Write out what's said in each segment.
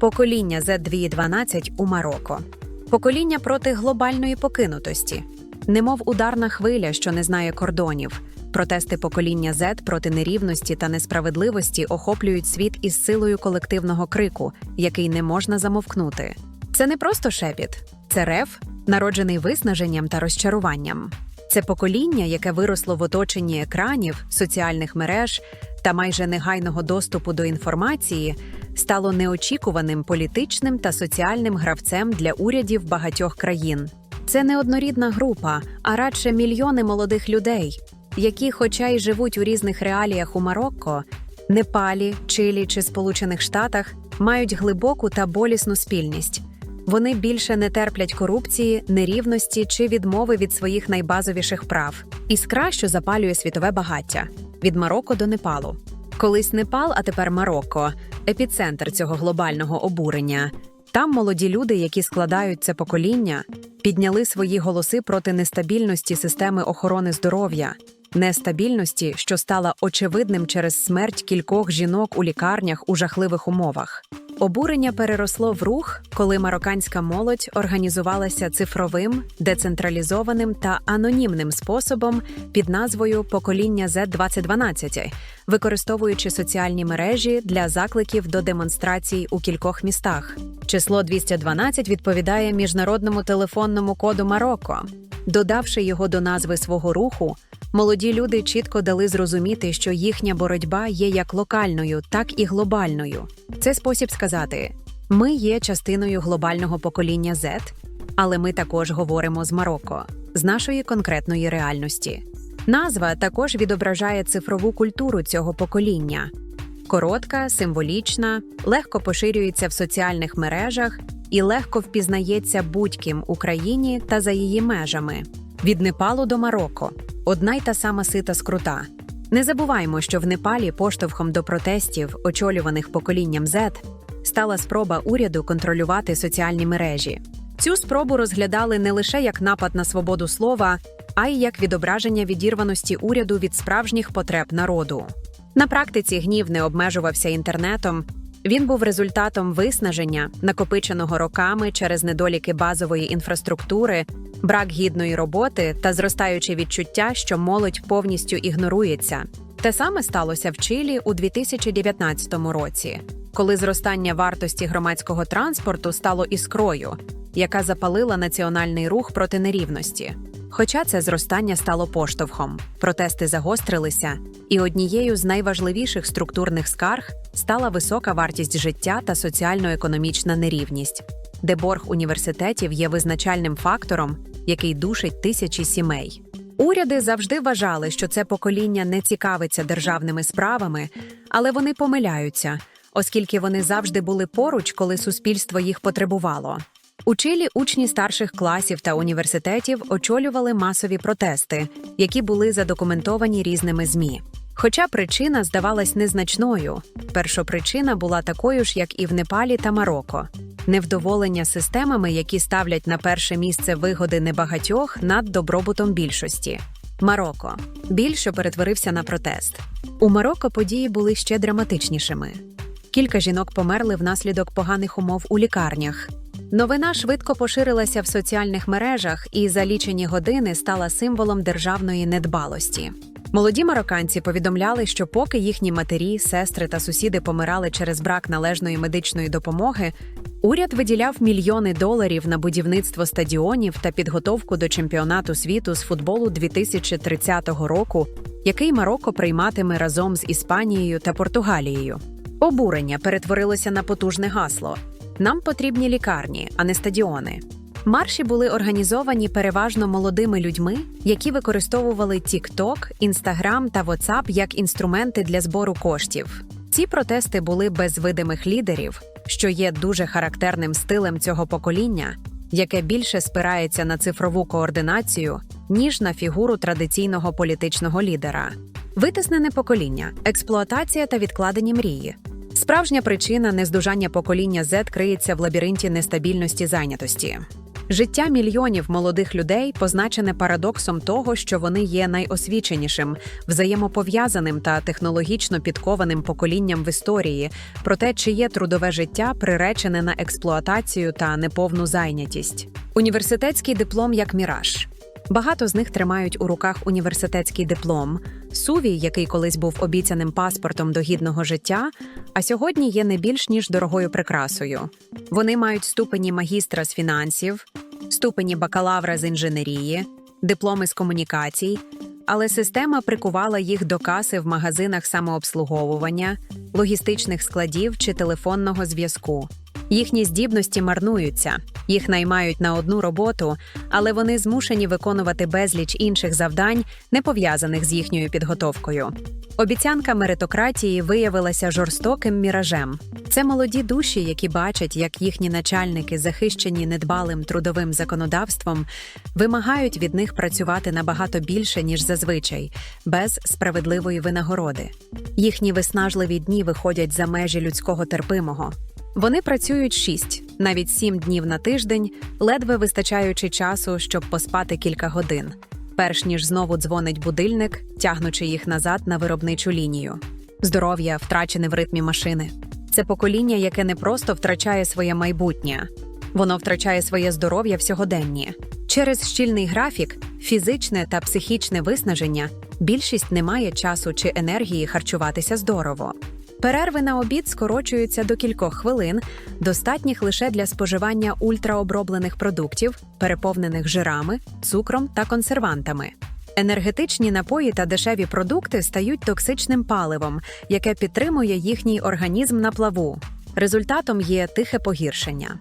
Покоління Z212 у Марокко. Покоління проти глобальної покинутості. Немов ударна хвиля, що не знає кордонів. Протести покоління Z проти нерівності та несправедливості охоплюють світ із силою колективного крику, який не можна замовкнути. Це не просто шепіт, це рев, народжений виснаженням та розчаруванням. Це покоління, яке виросло в оточенні екранів, соціальних мереж та майже негайного доступу до інформації, стало неочікуваним політичним та соціальним гравцем для урядів багатьох країн. Це не однорідна група, а радше мільйони молодих людей, які, хоча й живуть у різних реаліях у Марокко, Непалі, Чилі чи Сполучених Штатах, мають глибоку та болісну спільність. Вони більше не терплять корупції, нерівності чи відмови від своїх найбазовіших прав. Іскра, що запалює світове багаття від Марокко до Непалу. Колись Непал, а тепер Марокко епіцентр цього глобального обурення. Там молоді люди, які складають це покоління, підняли свої голоси проти нестабільності системи охорони здоров'я, нестабільності, що стала очевидним через смерть кількох жінок у лікарнях у жахливих умовах. Обурення переросло в рух, коли марокканська молодь організувалася цифровим, децентралізованим та анонімним способом під назвою Покоління Z 2012, використовуючи соціальні мережі для закликів до демонстрацій у кількох містах. Число 212 відповідає міжнародному телефонному коду Марокко. Додавши його до назви свого руху, молоді люди чітко дали зрозуміти, що їхня боротьба є як локальною, так і глобальною. Це спосіб сказати: ми є частиною глобального покоління Z, але ми також говоримо з Марокко, з нашої конкретної реальності. Назва також відображає цифрову культуру цього покоління. Коротка, символічна, легко поширюється в соціальних мережах і легко впізнається будь-ким у країні та за її межами. Від Непалу до Марокко одна й та сама сита скрута. Не забуваймо, що в Непалі поштовхом до протестів, очолюваних поколінням Z, стала спроба уряду контролювати соціальні мережі. Цю спробу розглядали не лише як напад на свободу слова, а й як відображення відірваності уряду від справжніх потреб народу. На практиці гнів не обмежувався інтернетом. Він був результатом виснаження, накопиченого роками через недоліки базової інфраструктури, брак гідної роботи та зростаюче відчуття, що молодь повністю ігнорується. Те саме сталося в Чилі у 2019 році, коли зростання вартості громадського транспорту стало іскрою, яка запалила національний рух проти нерівності. Хоча це зростання стало поштовхом, протести загострилися, і однією з найважливіших структурних скарг стала висока вартість життя та соціально-економічна нерівність, де борг університетів є визначальним фактором, який душить тисячі сімей. Уряди завжди вважали, що це покоління не цікавиться державними справами, але вони помиляються, оскільки вони завжди були поруч, коли суспільство їх потребувало. У Чилі учні старших класів та університетів очолювали масові протести, які були задокументовані різними ЗМІ. Хоча причина здавалась незначною, першопричина була такою ж, як і в Непалі та Марокко невдоволення системами, які ставлять на перше місце вигоди небагатьох над добробутом більшості. Марокко біль, що перетворився на протест. У Марокко події були ще драматичнішими. Кілька жінок померли внаслідок поганих умов у лікарнях. Новина швидко поширилася в соціальних мережах і за лічені години стала символом державної недбалості. Молоді марокканці повідомляли, що поки їхні матері, сестри та сусіди помирали через брак належної медичної допомоги, уряд виділяв мільйони доларів на будівництво стадіонів та підготовку до чемпіонату світу з футболу 2030 року, який Марокко прийматиме разом з Іспанією та Португалією. Обурення перетворилося на потужне гасло: нам потрібні лікарні, а не стадіони. Марші були організовані переважно молодими людьми, які використовували TikTok, Instagram та WhatsApp як інструменти для збору коштів. Ці протести були без видимих лідерів, що є дуже характерним стилем цього покоління, яке більше спирається на цифрову координацію, ніж на фігуру традиційного політичного лідера. Витиснене покоління, експлуатація та відкладені мрії. Справжня причина нездужання покоління Z криється в лабіринті нестабільності зайнятості. Життя мільйонів молодих людей позначене парадоксом того, що вони є найосвіченішим, взаємопов'язаним та технологічно підкованим поколінням в історії, проте чиє трудове життя приречене на експлуатацію та неповну зайнятість. Університетський диплом як міраж. Багато з них тримають у руках університетський диплом, сувій, який колись був обіцяним паспортом до гідного життя, а сьогодні є не більш ніж дорогою прикрасою. Вони мають ступені магістра з фінансів, ступені бакалавра з інженерії, дипломи з комунікацій, але система прикувала їх до каси в магазинах самообслуговування, логістичних складів чи телефонного зв'язку. Їхні здібності марнуються, їх наймають на одну роботу, але вони змушені виконувати безліч інших завдань, не пов'язаних з їхньою підготовкою. Обіцянка меритократії виявилася жорстоким міражем. Це молоді душі, які бачать, як їхні начальники, захищені недбалим трудовим законодавством, вимагають від них працювати набагато більше, ніж зазвичай, без справедливої винагороди. Їхні виснажливі дні виходять за межі людського терпимого. Вони працюють шість, навіть сім днів на тиждень, ледве вистачаючи часу, щоб поспати кілька годин, перш ніж знову дзвонить будильник, тягнучи їх назад на виробничу лінію. Здоров'я втрачене в ритмі машини. Це покоління, яке не просто втрачає своє майбутнє, воно втрачає своє здоров'я в сьогоденні. Через щільний графік, фізичне та психічне виснаження, більшість не має часу чи енергії харчуватися здорово. Перерви на обід скорочуються до кількох хвилин, достатніх лише для споживання ультраоброблених продуктів, переповнених жирами, цукром та консервантами. Енергетичні напої та дешеві продукти стають токсичним паливом, яке підтримує їхній організм на плаву. Результатом є тихе погіршення,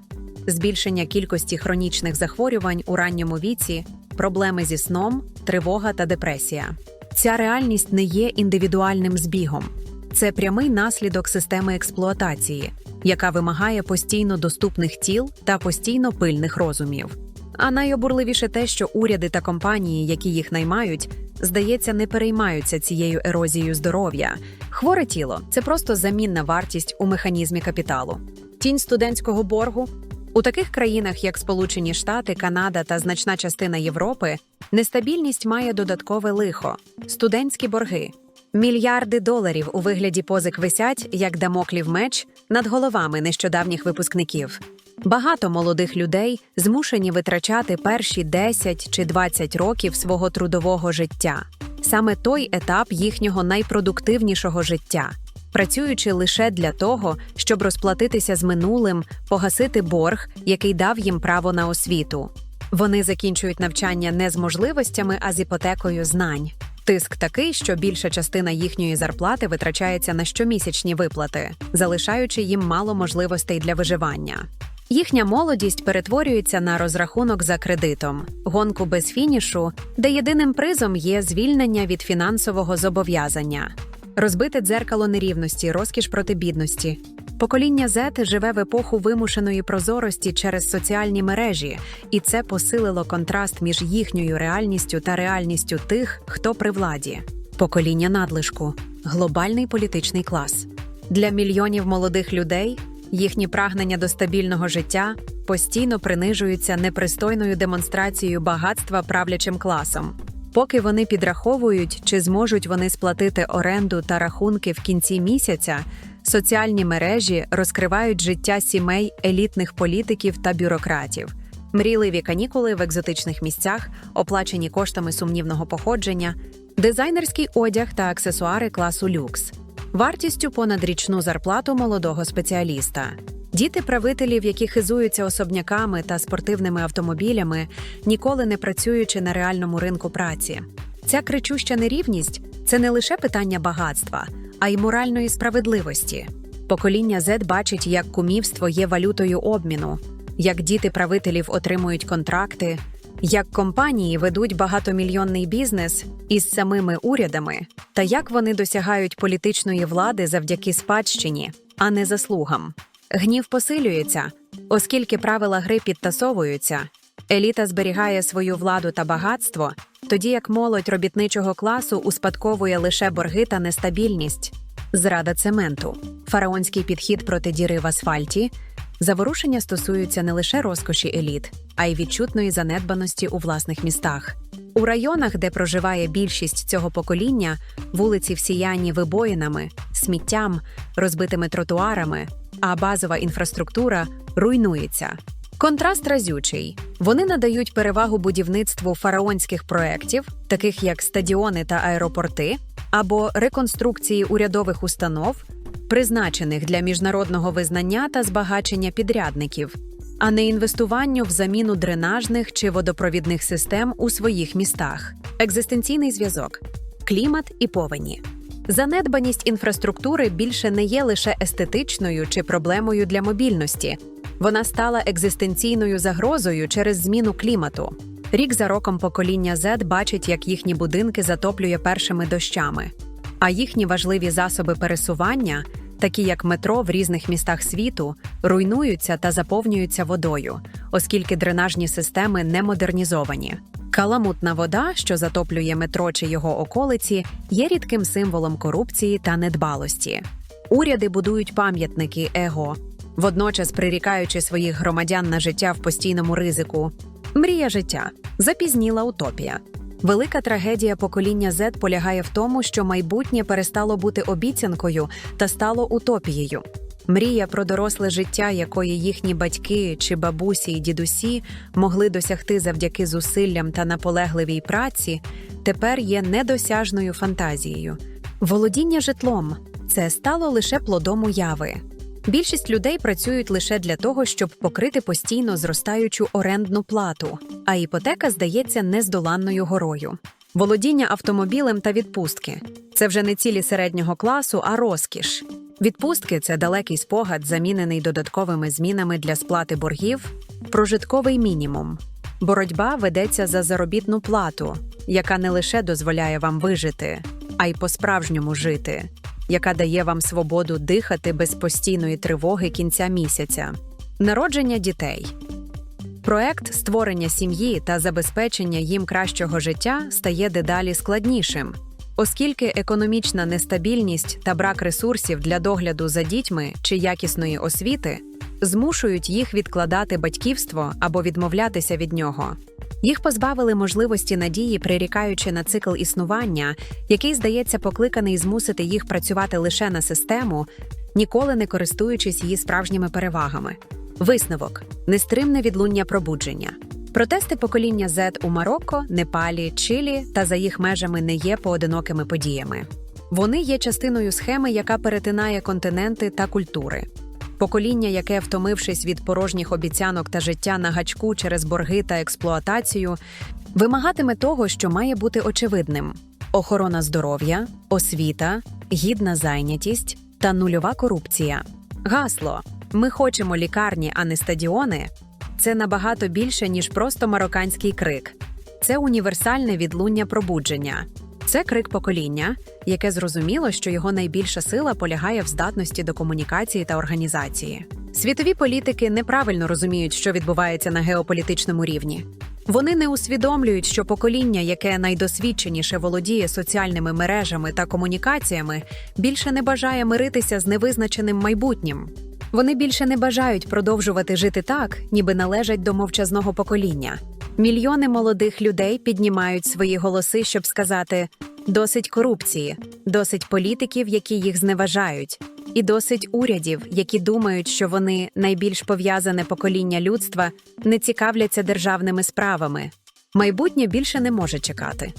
збільшення кількості хронічних захворювань у ранньому віці, проблеми зі сном, тривога та депресія. Ця реальність не є індивідуальним збігом. Це прямий наслідок системи експлуатації, яка вимагає постійно доступних тіл та постійно пильних розумів. А найобурливіше те, що уряди та компанії, які їх наймають, здається, не переймаються цією ерозією здоров'я. Хворе тіло це просто замінна вартість у механізмі капіталу. Тінь студентського боргу у таких країнах, як Сполучені Штати, Канада та значна частина Європи, нестабільність має додаткове лихо студентські борги. Мільярди доларів у вигляді позик висять, як дамоклів меч, над головами нещодавніх випускників. Багато молодих людей змушені витрачати перші 10 чи 20 років свого трудового життя, саме той етап їхнього найпродуктивнішого життя, працюючи лише для того, щоб розплатитися з минулим, погасити борг, який дав їм право на освіту. Вони закінчують навчання не з можливостями, а з іпотекою знань. Тиск такий, що більша частина їхньої зарплати витрачається на щомісячні виплати, залишаючи їм мало можливостей для виживання. Їхня молодість перетворюється на розрахунок за кредитом, гонку без фінішу, де єдиним призом є звільнення від фінансового зобов'язання, розбите дзеркало нерівності, розкіш проти бідності. Покоління Z живе в епоху вимушеної прозорості через соціальні мережі, і це посилило контраст між їхньою реальністю та реальністю тих, хто при владі. Покоління надлишку глобальний політичний клас. Для мільйонів молодих людей їхні прагнення до стабільного життя постійно принижуються непристойною демонстрацією багатства правлячим класом. Поки вони підраховують, чи зможуть вони сплатити оренду та рахунки в кінці місяця, соціальні мережі розкривають життя сімей елітних політиків та бюрократів, мрійливі канікули в екзотичних місцях, оплачені коштами сумнівного походження, дизайнерський одяг та аксесуари класу люкс, вартістю понад річну зарплату молодого спеціаліста. Діти правителів, які хизуються особняками та спортивними автомобілями, ніколи не працюючи на реальному ринку праці. Ця кричуща нерівність це не лише питання багатства, а й моральної справедливості. Покоління Z бачить, як кумівство є валютою обміну, як діти правителів отримують контракти, як компанії ведуть багатомільйонний бізнес із самими урядами, та як вони досягають політичної влади завдяки спадщині, а не заслугам. Гнів посилюється, оскільки правила гри підтасовуються. Еліта зберігає свою владу та багатство, тоді як молодь робітничого класу успадковує лише борги та нестабільність, зрада цементу, фараонський підхід проти діри в асфальті, Заворушення стосуються не лише розкоші еліт, а й відчутної занедбаності у власних містах. У районах, де проживає більшість цього покоління, вулиці всіяні вибоїнами, сміттям, розбитими тротуарами, а базова інфраструктура руйнується. Контраст разючий. Вони надають перевагу будівництву фараонських проєктів, таких як стадіони та аеропорти, або реконструкції урядових установ, призначених для міжнародного визнання та збагачення підрядників, а не інвестуванню в заміну дренажних чи водопровідних систем у своїх містах. Екзистенційний зв'язок, клімат і повені. Занедбаність інфраструктури більше не є лише естетичною чи проблемою для мобільності. Вона стала екзистенційною загрозою через зміну клімату. Рік за роком покоління Z бачить, як їхні будинки затоплює першими дощами, а їхні важливі засоби пересування, такі як метро в різних містах світу, руйнуються та заповнюються водою, оскільки дренажні системи не модернізовані. Каламутна вода, що затоплює метро чи його околиці, є рідким символом корупції та недбалості. Уряди будують пам'ятники его, водночас прирікаючи своїх громадян на життя в постійному ризику. Мрія життя запізніла утопія. Велика трагедія покоління Z полягає в тому, що майбутнє перестало бути обіцянкою та стало утопією. Мрія про доросле життя, якої їхні батьки чи бабусі й дідусі могли досягти завдяки зусиллям та наполегливій праці, тепер є недосяжною фантазією. Володіння житлом це стало лише плодом уяви. Більшість людей працюють лише для того, щоб покрити постійно зростаючу орендну плату, а іпотека здається нездоланною горою. Володіння автомобілем та відпустки це вже не цілі середнього класу, а розкіш. Відпустки це далекий спогад, замінений додатковими змінами для сплати боргів, прожитковий мінімум. Боротьба ведеться за заробітну плату, яка не лише дозволяє вам вижити, а й по-справжньому жити, яка дає вам свободу дихати без постійної тривоги кінця місяця. Народження дітей. Проект створення сім'ї та забезпечення їм кращого життя стає дедалі складнішим, оскільки економічна нестабільність та брак ресурсів для догляду за дітьми чи якісної освіти змушують їх відкладати батьківство або відмовлятися від нього. Їх позбавили можливості надії, прирікаючи на цикл існування, який здається покликаний змусити їх працювати лише на систему, ніколи не користуючись її справжніми перевагами. Висновок нестримне відлуння пробудження. Протести покоління Z у Марокко, Непалі, Чилі та за їх межами не є поодинокими подіями. Вони є частиною схеми, яка перетинає континенти та культури. Покоління, яке, втомившись від порожніх обіцянок та життя на гачку через борги та експлуатацію, вимагатиме того, що має бути очевидним: охорона здоров'я, освіта, гідна зайнятість та нульова корупція. Гасло Ми хочемо лікарні, а не стадіони. Це набагато більше, ніж просто марокканський крик. Це універсальне відлуння пробудження. Це крик покоління, яке зрозуміло, що його найбільша сила полягає в здатності до комунікації та організації. Світові політики неправильно розуміють, що відбувається на геополітичному рівні. Вони не усвідомлюють, що покоління, яке найдосвідченіше володіє соціальними мережами та комунікаціями, більше не бажає миритися з невизначеним майбутнім. Вони більше не бажають продовжувати жити так, ніби належать до мовчазного покоління. Мільйони молодих людей піднімають свої голоси, щоб сказати: досить корупції, досить політиків, які їх зневажають, і досить урядів, які думають, що вони найбільш пов'язане покоління людства, не цікавляться державними справами. Майбутнє більше не може чекати.